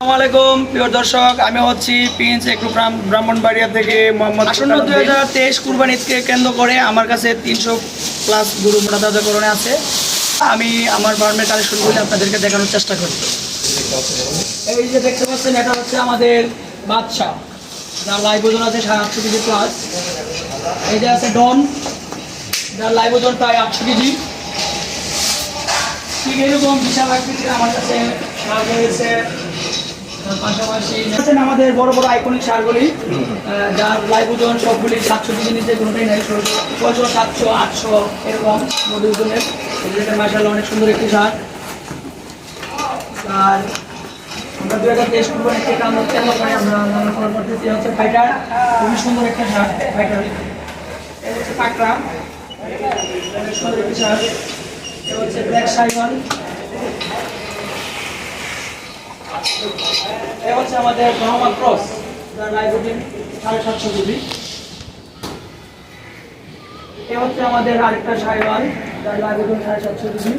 আসসালামু আলাইকুম প্রিয় দর্শক আমি হচ্ছি প্রিন্স একটু ব্রাহ্মণবাড়িয়া থেকে মোহাম্মদ আসন্ন দুই হাজার তেইশ কুরবান ঈদকে কেন্দ্র করে আমার কাছে তিনশো প্লাস গরু মোটাতাজাকরণে আছে। আমি আমার ফার্মের কালেকশনগুলি আপনাদেরকে দেখানোর চেষ্টা করি। এই যে দেখতে পাচ্ছেন এটা হচ্ছে আমাদের বাদশা যার লাইভ ওজন আছে সাড়ে আটশো কেজি প্লাস এই যে আছে ডন যার লাইভ ওজন প্রায় আটশো কেজি। ঠিক এরকম বিশাল আকৃতির আমার কাছে পাশাপাশি আছেন আমাদের বড় বড় আইকনিক সারগুলি। যার লাইভ ওজন সবগুলি সাতশো কেজি নিচে কোনোটাই নাই ছয়শো সাতশো আটশো এরকম মধ্যে ওজনের মাসাল অনেক সুন্দর একটি সার। আর আমরা দু হাজার তেইশ কুরবানি থেকে আমরা তেল পাই আমরা লালন পালন করতেছি হচ্ছে ফাইটার খুবই সুন্দর একটা সার ফাইটার হচ্ছে পাকড়া। সুন্দর একটি সার। এ হচ্ছে ব্ল্যাক সাইওয়াল এ হচ্ছে আমাদের ব্রাহ্মা ক্রস যার নাইট্রোজেন সাড়ে সাতশো কেজি এ হচ্ছে আমাদের আরেকটা সাইওয়াল যার নাইট্রোজেন সাড়ে সাতশো কেজি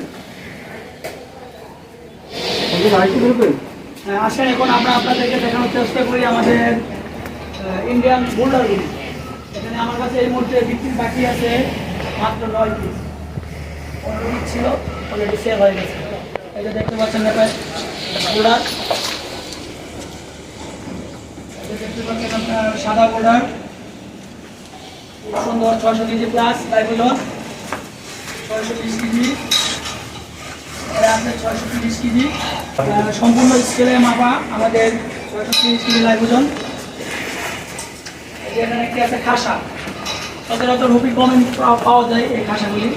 হ্যাঁ, আসেন এখন আমরা আপনাদেরকে দেখানোর চেষ্টা করি আমাদের ইন্ডিয়ান বোল্ডারগুলি এখানে আমার কাছে এই মুহূর্তে বিক্রি বাকি আছে মাত্র নয় পিস পনেরো ছিল অলরেডি সেল হয়ে গেছে। যে দেখতে পাচ্ছেন নেপাল বোর্ডার পাচ্ছেন আপনার ছয়শো এটা তিরিশ কেজি। সম্পূর্ণ স্কেলে মাপা আমাদের ছয়শো তিরিশ কেজি লাইভ ওজন একটি আছে খাসা। সচরাচর হুপি কমেন্ট পাওয়া যায় এই খাসাগুলি।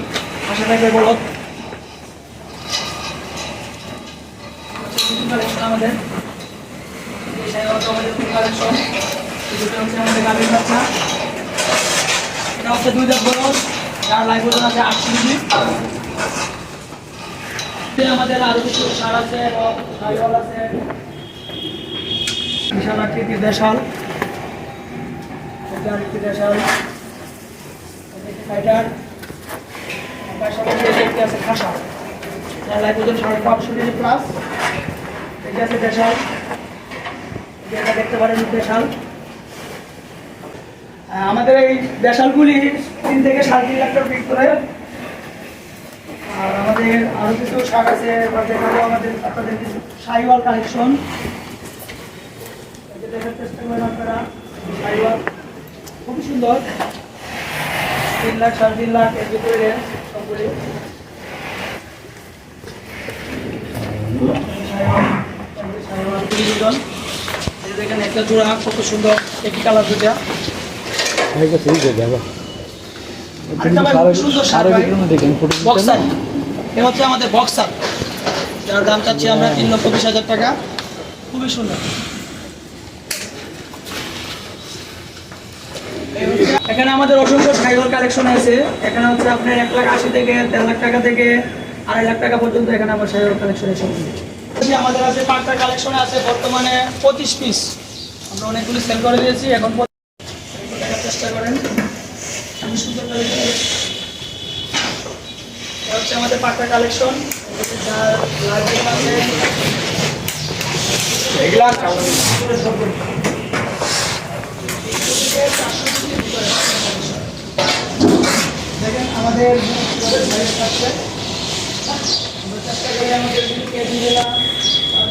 খাসাটাকে বলত আমাদের। এটা হচ্ছে দুই দাঁত বরস যার লাইভ ওজন আমাদের আরও কিছু সার আছে এবং সাইওয়াল আছে। বিশাল আকৃতির দেশাল। দেশাল। ফাইটার পাশাপাশি আছে খাসা। লাইফ ওজন প্লাস দেখতে পারেন দেশাল আমাদের এই দেশালগুলি তিন থেকে সাড়ে তিন লাখ টাকা বিক্রি করে। আর আমাদের আরও কিছু শাক আছে আমাদের আপনাদের কিছু সাইওয়াল কালেকশন। খুবই সুন্দর। তিন লাখ, সাড়ে তিন লাখ এর ভিতরে সবগুলি সাইওয়াল, এই দেখেন একটা জোড়া কত সুন্দর একই কালার দুটা আরেকটা ভাই খুব সুন্দর বক্সার এ হচ্ছে আমাদের বক্সার যার দাম চাচ্ছি আমরা তিন লক্ষ বিশ হাজার টাকা। খুবই সুন্দর। এখানে আমাদের অসংখ্য সাইকেল কালেকশন আছে। এখানে হচ্ছে আপনার এক লাখ আশি থেকে দেড় লাখ টাকা থেকে আড়াই লাখ টাকা পর্যন্ত এখানে আমার সাইকেল কালেকশন যদি আমাদের আছে পাঁচটা কালেকশন আছে বর্তমানে পঁচিশ পিস আমরা অনেকগুলি সেল করে দিয়েছি এখন দেখার চেষ্টা করেন। খুবই সুন্দর এটা হচ্ছে আমাদের পাকা কালেকশন লাইব্রেরি দেখেন আমাদের চেষ্টা করি আমাদের দিলাম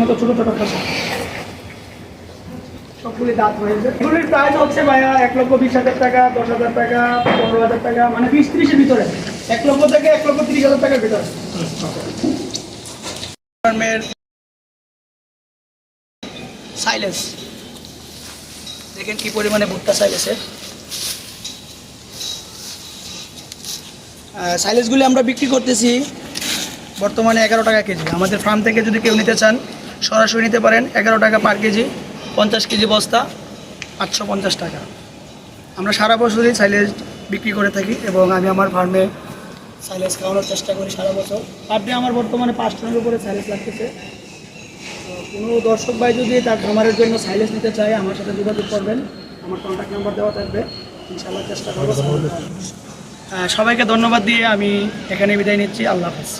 মতো টাকা মানে সাইলেন্স দেখেন কি পরিমাণে ভুট্টা সাইলেন্সের সাইলেন্সগুলি আমরা বিক্রি করতেছি। বর্তমানে এগারো টাকা কেজি। আমাদের ফার্ম থেকে যদি কেউ নিতে চান, সরাসরি নিতে পারেন এগারো টাকা পার কেজি, পঞ্চাশ কেজি বস্তা আটশো পঞ্চাশ টাকা। আমরা সারা বছরই সাইলেজ বিক্রি করে থাকি এবং আমি আমার ফার্মে সাইলেজ খাওয়ানোর চেষ্টা করি সারা বছর। আপনি আমার বর্তমানে পাঁচ টনের উপরে সাইলেজ লাগতেছে। কোনো দর্শক ভাই যদি তার খামারের জন্য সাইলেজ নিতে চায়, আমার সাথে যোগাযোগ করবেন। আমার কন্ট্যাক্ট নাম্বার দেওয়া থাকবে। ইনশাআল্লাহ চেষ্টা করব। সবাইকে ধন্যবাদ দিয়ে আমি এখানে বিদায় নিচ্ছি। আল্লাহ হাফেজ।